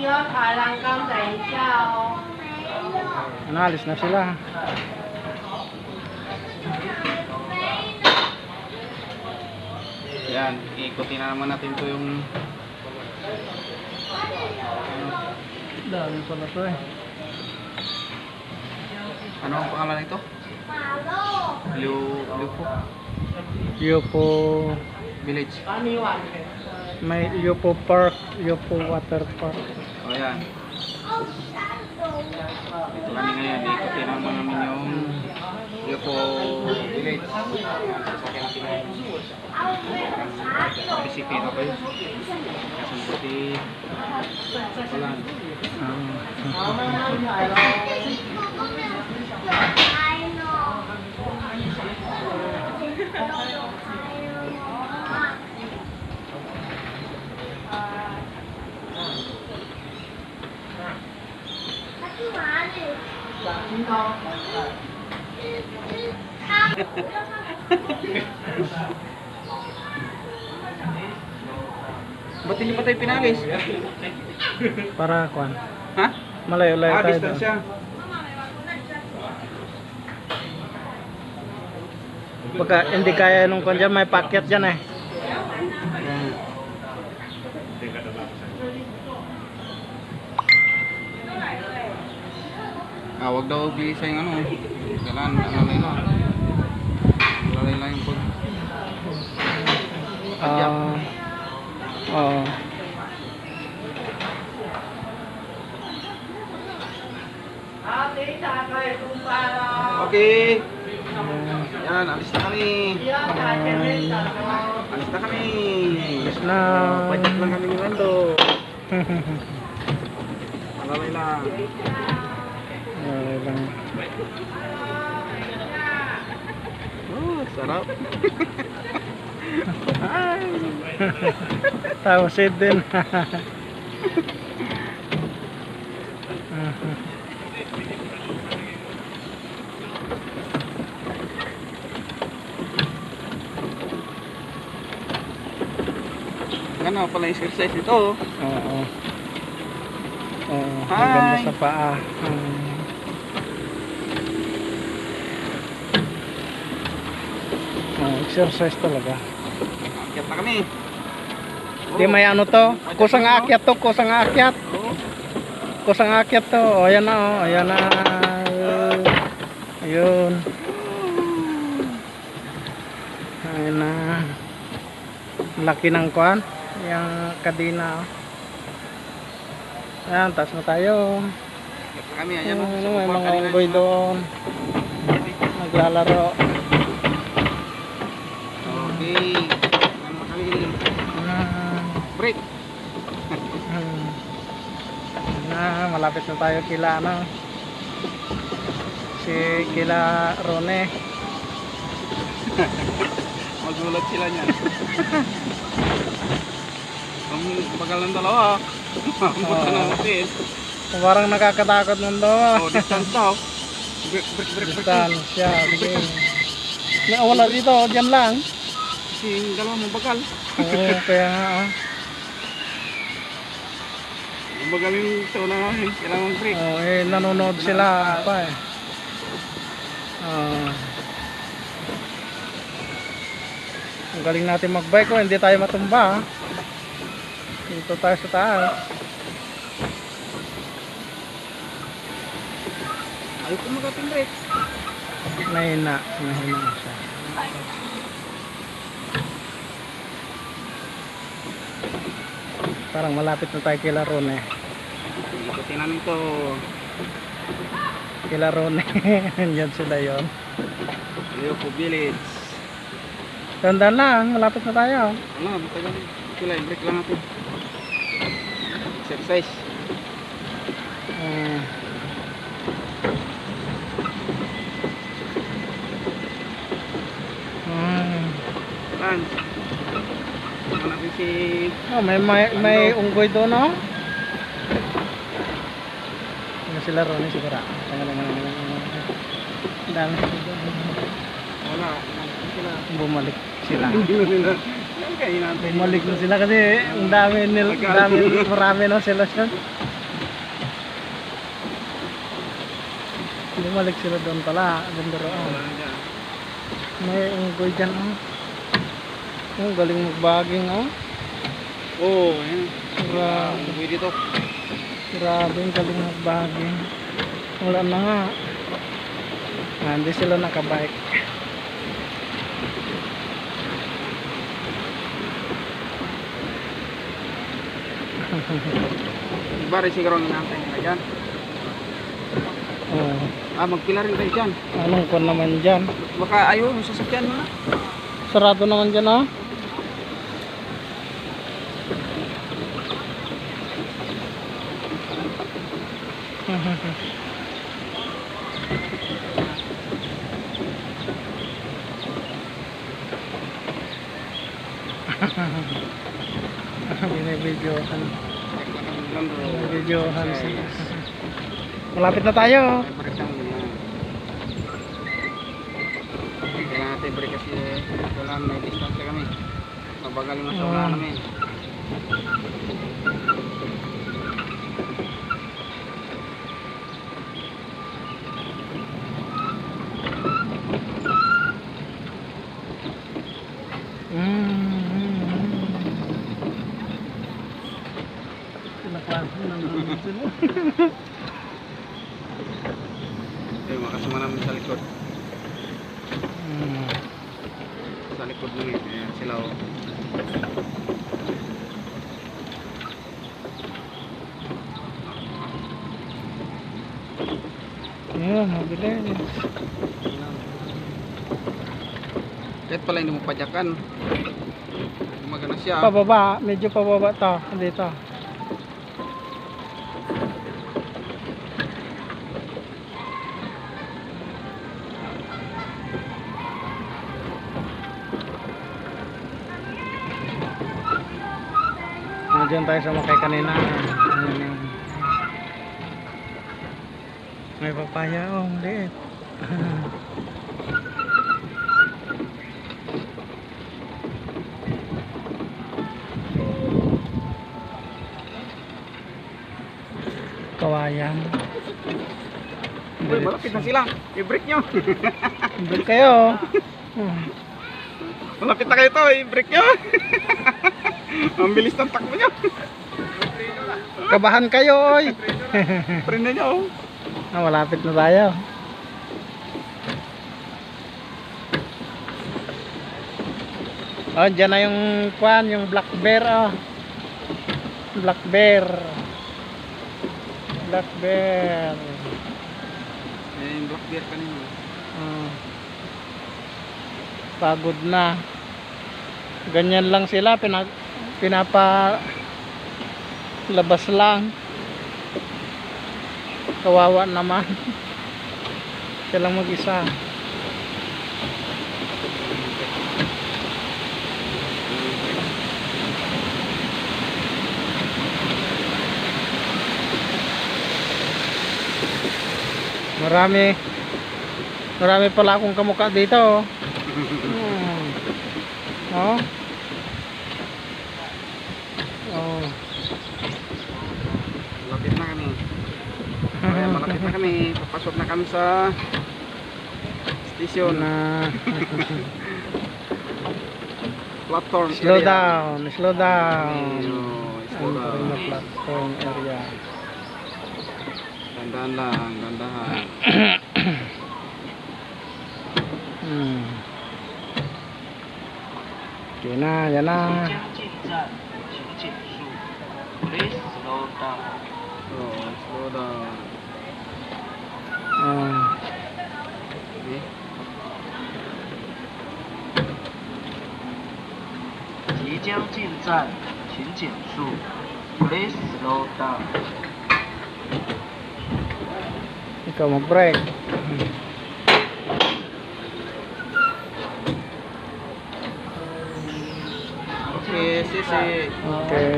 yun, alang kang siya, Analis na sila. Yan, ikutin na naman natin to yung Dami pala to eh. Ano ang pangalan nito? Liu, Liupo. Yopo Village. Ano? May Yopo Park, Yopo Water Park. O yan. Ito kami ngayon, ikutin naman namin yung Liu po Village. Sasakyan natin ngayon. Bisipin ako yun. Kasan pati Ulan. Ah. Ba't hindi pa tayo pinalis? Para kwan. Ha? Malayo-layo Ah, tayo. doon. distansya. Pagka hindi kaya nung kwan dyan, may packet dyan eh. Ah, wag daw bisa yung ano. Kailangan alalay lang. Alalay lang yung pag... Adjust. Ah. Oo. Okay. Ayan. Yan, alis na kami. Alis na kami. Alis na. Oh, Pajak lang kami ni Mando. Alalay lang. Okay lang. Sarap. Tausid din. Ano pala yung exercise ito? Oo. Oo, maganda sa paa. Hmm. Oh, exercise talaga. Akyat na kami. Di may ano to? Kusang akyat to, kusang akyat. Kusang akyat to. O, ayan na, o. Ayan na. Ayun. Ayan na. Laki ng kwan. Yung kadina. o. Ayan, taas na tayo. Kami. Ayan. Ayan, ano, may mga unggoy doon. Naglalaro. Okay. Ano na kami? Ah, Break. na, malapit na tayo kila ano. Si kila Rone. Magulat sila niyan. Ang bagal ng dalawa. Mabot ka na natin. Parang nakakatakot nun daw. Oh, distance daw. Break, break, break, break. Distansya. Sige. Na, wala dito. Diyan lang. Yung dalawa mo bagal. Oo, kaya nga. Oh. Yung bagal yung ito na kailangan break. Oh, eh, nanonood sila pa eh. Ah. ang galing natin magbike ko, hindi tayo matumba. ah. Dito tayo sa taas. Ayaw ko mag-open break. Mahina, mahina siya. Parang malapit na tayo kila Ron eh. Ikutin namin ito. Kila Ron eh. Yan sila yon. Ayoko village. Tandaan lang, malapit na tayo. Ano, matagal. Sila, break lang natin. Exercise. Ah. Hmm. Lan si oh, may may, may ano? unggoy doon no? Ano sila ron siguro. Tanga lang naman. Dami sila. Wala, sila. Bumalik sila. Bumalik na sila kasi ang dami nila, dami marami na sila siya. Bumalik sila doon pala, bundaro. May unggoy dyan. Oh. Ang galing magbaging oh. Oo, oh, yan. Grabe. Uwi dito. Grabe ang galing magbaging. Wala na nga. Ah, hindi sila nakabike. Bari siguro ang inaantay nila dyan. Oh, Ah, magpila rin kayo dyan. anong kon naman dyan? Baka ayaw, yung sasakyan mo na. Sarado naman dyan oh. Binibidyohan. Binibidyohan sila. Malapit na tayo. Kailangan natin break kasi kailangan may distansya kami. Mabagal yung sa wala Mm. namin. Okay, makasama namin sa likod. Sa likod namin. Ayan sila oh. Ayun, mabilis. Kahit pala hindi mo padyakan. Gumagana siya. Pababa, medyo pababa to. Dito. Nandiyan tayo sa makay kanina. May papaya oh, liit. Kawayan. Uy, malapit na sila. I-break nyo. Doon kayo. Malapit na kayo to. I-break nyo. Ang bilis ng takbo nyo. Kabahan kayo, oy. Prenda nyo. oh. Ah, malapit na tayo. Oh, dyan na yung kwan, yung black bear, oh. Black bear. Black bear. Eh, yung black bear kanina. Ah. Pagod na. Ganyan lang sila, pinag pinapa labas lang. Kawawa naman. Siya lang mag-isa. Marami Marami pala akong kamukha dito. oh. Hmm. Oh. Oh. Malapit na kami. Kaya malapit na kami. Papasok na kami sa station. na Platform. slow area. down, slow down. Slow down. platform area. Dandahan lang. Dandahan. Hmm. Okay na, yan na. 即将进站，请减速。Please slow down. So, slow down. Ah. Okay. 即将进站，请减速。Please slow down. Ikaw mag-break. Okay, sisi. Okay.